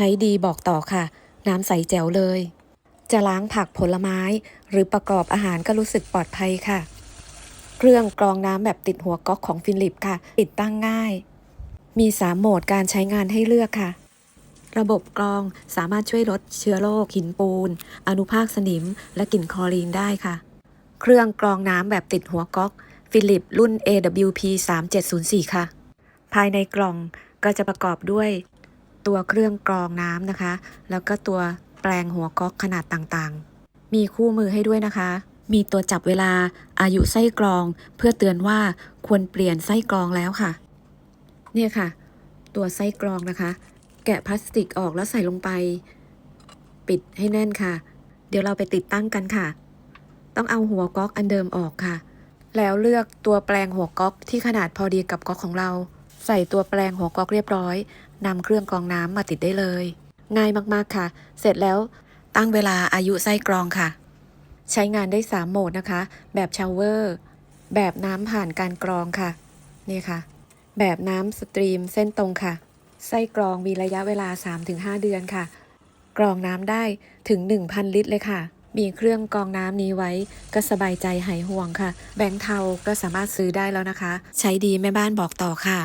ใช้ดีบอกต่อค่ะ น้ำใสแจ๋วเลย จะล้างผักผลไม้ หรือประกอบอาหารก็รู้สึกปลอดภัยค่ะ เครื่องกรองน้ำแบบติดหัวก๊อกของฟิลิปค่ะ ติดตั้งง่าย มี 3 โหมดการใช้งานให้เลือกค่ะ ระบบกรองสามารถช่วยลดเชื้อโรคหินปูน อนุภาคสนิม และกลิ่นคลอรีนได้ค่ะ เครื่องกรองน้ำแบบติดหัวก๊อกฟิลิปรุ่น AWP 3704 ค่ะ ภายในกล่องก็จะประกอบด้วย ตัวเครื่องกรองน้ำนะคะ แล้วก็ตัวแปลงหัวก๊อกขนาดต่างๆ มีคู่มือให้ด้วยนะคะ มีตัวจับเวลาอายุไส้กรอง เพื่อเตือนว่าควรเปลี่ยนไส้กรองแล้วค่ะ เนี่ยค่ะ ตัวไส้กรองนะคะ แกะพลาสติกออกแล้วใส่ลงไป ปิดให้แน่นค่ะ เดี๋ยวเราไปติดตั้งกันค่ะ ต้องเอาหัวก๊อกอันเดิมออกค่ะ แล้วเลือกตัวแปลงหัวก๊อกที่ขนาดพอดีกับก๊อกของเรา ใส่ตัวแปลงหัวกอกเรียบร้อยนำเครื่องกรองน้ำมาติดได้เลย ง่ายมากๆค่ะ เสร็จแล้วตั้งเวลาอายุไส้กรองค่ะ ใช้งานได้ 3 โหมดนะคะ แบบชาวเวอร์ แบบน้ำผ่านการกรองค่ะ นี่ค่ะ แบบน้ำสตรีมเส้นตรงค่ะ ไส้กรองมีระยะเวลา 3-5 เดือนค่ะ กรองน้ำได้ถึง 1,000 ลิตรเลยค่ะมีเครื่องกรองน้ำนี้ไว้ก็สบายใจหายห่วงค่ะ แบงค์เทาก็สามารถซื้อได้แล้วนะคะ ใช้ดีแม่บ้านบอกต่อค่ะ